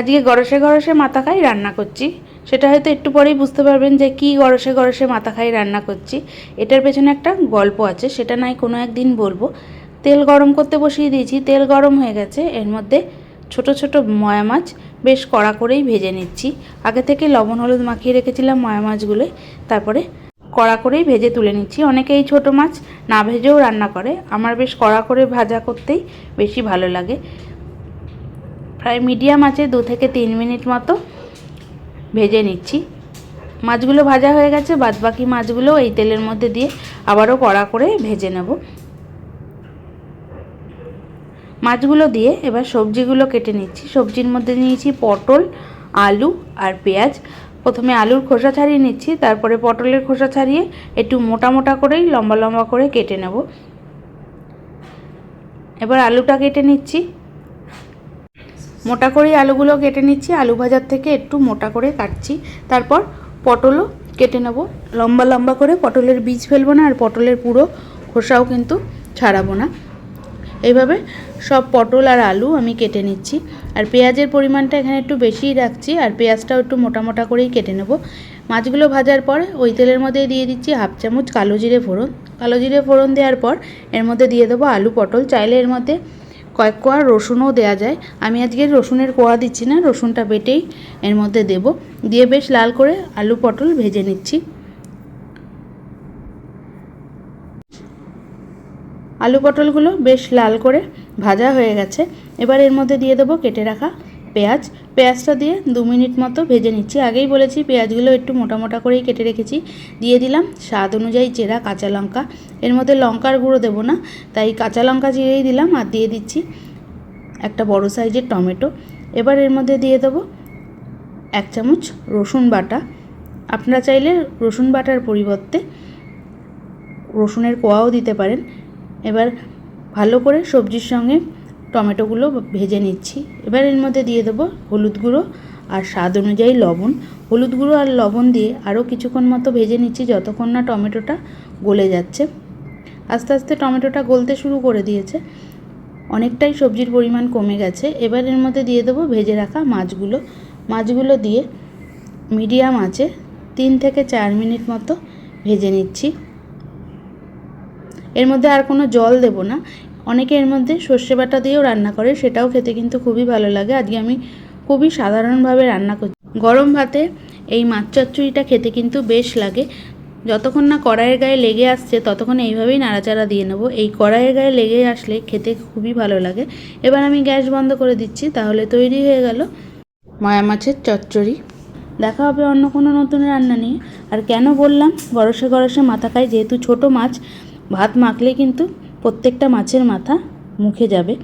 আজকে গরসে গরসে মাথা খাই, রান্না করছি। সেটা হয়তো একটু পরেই বুঝতে পারবেন যে কী গরসে গরসে মাথা খাই, রান্না করছি। এটার পেছনে একটা গল্প আছে, সেটা নাই কোনো একদিন বলব। তেল গরম করতে বসিয়ে দিয়েছি, তেল গরম হয়ে গেছে। এর মধ্যে ছোট ছোট ময়া মাছ বেশ কড়া করেই ভেজে নিচ্ছি। আগে থেকে লবণ হলুদ মাখিয়ে রেখেছিলাম ময়া মাছগুলো। তারপরে কড়া করেই ভেজে তুলে নিচ্ছি। অনেকে এই ছোটো মাছ না ভেজেও রান্না করে। আমার বেশ কড়া করে ভাজা করতেই বেশি ভালো লাগে। প্রায় মিডিয়াম আছে, দু থেকে তিন মিনিট মতো ভেজে নিচ্ছি। মাছগুলো ভাজা হয়ে গেছে, বাদবাকি মাছগুলো এই তেলের মধ্যে দিয়ে আবারও কড়া করে ভেজে নেব। মাছগুলো দিয়ে এবার সবজিগুলো কেটে নিচ্ছি। সবজির মধ্যে নিয়েছি পটল, আলু আর পেঁয়াজ। প্রথমে আলুর খোসা ছাড়িয়ে নিচ্ছি, তারপরে পটলের খোসা ছাড়িয়ে একটু মোটা মোটা করেই লম্বা লম্বা করে কেটে নেব। এবার আলুটা কেটে নিচ্ছি। মোটা করে আলুগুলো কেটে নিচ্ছি। আলু ভাজার থেকে একটু মোটা করে কাটছি। তারপর পটলও কেটে নেব। লম্বা লম্বা করে পটলের বীজ ফেলব না, আর পটলের পুরো খোসাও কিন্তু ছাড়াবো না। এইভাবে সব পটল আর আলু আমি কেটে নিচ্ছি। আর পেঁয়াজের পরিমাণটা এখানে একটু বেশিই রাখছি, আর পেঁয়াজটাও একটু মোটা মোটা করেই কেটে নেব। মাছগুলো ভাজার পর ওই তেলের মধ্যে দিয়ে দিচ্ছি হাফ চামচ কালো জিরে ফোড়ন। কালো জিরে ফোড়ন দেওয়ার পর এর মধ্যে দিয়ে দেবো আলু পটল। চাইলে এর মধ্যে কয়েক কোয়া রসুনও দেওয়া যায়। আমি আজকে রসুনের কোয়া দিচ্ছি না, রসুনটা বেটেই এর মধ্যে দেব। দিয়ে বেশ লাল করে আলু পটল ভেজে নিচ্ছি। আলু পটলগুলো বেশ লাল করে ভাজা হয়ে গেছে। এবার এর মধ্যে দিয়ে দেবো কেটে রাখা পেঁয়াজ, পেঁয়াজটা দিয়ে দু মিনিট মতো ভেজে নিচ্ছি। আগেই বলেছি পেঁয়াজগুলো একটু মোটা মোটা করেই কেটে রেখেছি। দিয়ে দিলাম স্বাদ অনুযায়ী চেরা কাঁচা লঙ্কা। এর মধ্যে লঙ্কার গুঁড়ো দেবো না, তাই কাঁচা লঙ্কা চিরেই দিলাম আর দিয়ে দিচ্ছি একটা বড় সাইজের টমেটো। এবার এর মধ্যে দিয়ে দেবো এক চামচ রসুন বাটা। আপনারা চাইলে রসুন বাটার পরিবর্তে রসুনের কোয়াও দিতে পারেন। এবার ভালো করে সবজির সঙ্গে টমেটোগুলো ভেজে নিচ্ছি। এবার এর মধ্যে দিয়ে দেবো হলুদ গুঁড়ো আর স্বাদ অনুযায়ী লবণ। হলুদ গুঁড়ো আর লবণ দিয়ে আরও কিছুক্ষণ মতো ভেজে নিচ্ছি যতক্ষণ না টমেটোটা গলে যাচ্ছে। আস্তে আস্তে টমেটোটা গলতে শুরু করে দিয়েছে। অনেকটাই সবজির পরিমাণ কমে গেছে। এবার এর মধ্যে দিয়ে দেবো ভেজে রাখা মাছগুলো। মাছগুলো দিয়ে মিডিয়াম আছে তিন থেকে চার মিনিট মতো ভেজে নিচ্ছি। এর মধ্যে আর কোনো জল দেব না। অনেকে এর মধ্যে সর্ষে বাটা দিয়েও রান্না করে, সেটাও খেতে কিন্তু খুবই ভালো লাগে। আজকে আমি খুবই সাধারণভাবে রান্না করছি। গরম ভাতে এই মাছ চচ্চড়িটা খেতে কিন্তু বেশ লাগে। যতক্ষণ না কড়াইয়ের গায়ে লেগে আসছে, ততক্ষণ এইভাবেই নাড়াচাড়া দিয়ে নেব। এই কড়াইয়ের গায়ে লেগে আসলে খেতে খুবই ভালো লাগে। এবার আমি গ্যাস বন্ধ করে দিচ্ছি, তাহলে তৈরি হয়ে গেল মায়া মাছের চচ্চড়ি। দেখা হবে অন্য কোনো নতুন রান্না নিয়ে। আর কেন বললাম গরসে গরসে মাথা খাই যেহেতু ছোট মাছ, ভাত মাখলে কিন্তু প্রত্যেকটা মাছের মাথা মুখে যাবে।